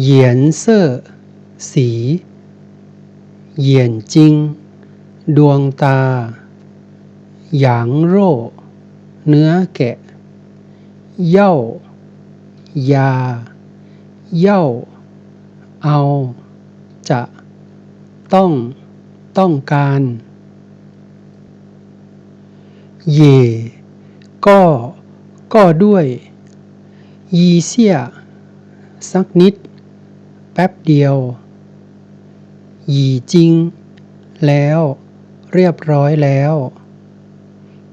เหยียนเซ่อสีเหยียนจริง ดวงตา หยางโร่ เนื้อแกะ เย่า ยา เย่า เอา จะ ต้อง ต้องการ เย่ก็ ก็ด้วย ยีเสี่ยสักนิด แป๊บเดียว หยีจริง แล้ว เรียบร้อยแล้ว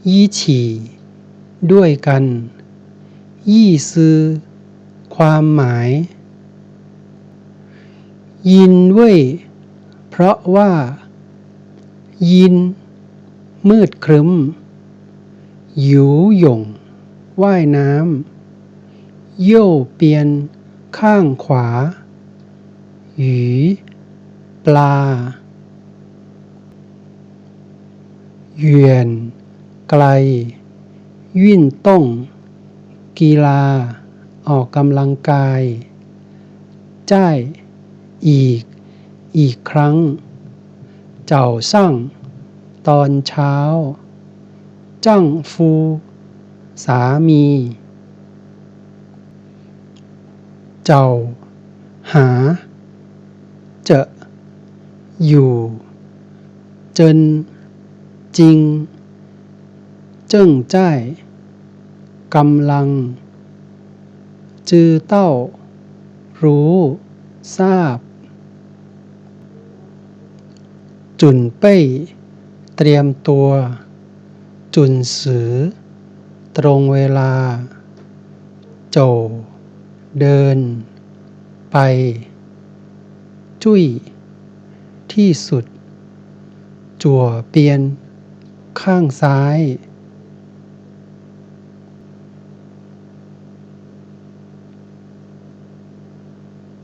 ยี่ฉี่ ด้วยกัน ยี่ซื้อ ความหมาย ยินเว่ยเพราะว่า ยิน มืดครึ้ม หยูหย่ง ว่ายน้ำ โย่เปียนข้างขวา หยีปลา เหวียนไกลวิ่นต้ง กีฬา ออกกำลังกายจ้ายอีก อีกครั้ง เจ้าซั่ง ตอนเช้าจั่งฟู สามี เจ้า หา จะอยู่เจนจริง เจิ้งจ้ายกำลัง จือเต้า รู้ ทราบ จุนเป้ยเตรียมตัว จุนสือ ตรงเวลา โจ เดิน ไป จุ้ย ที่สุด จั่วเปียน ข้างซ้าย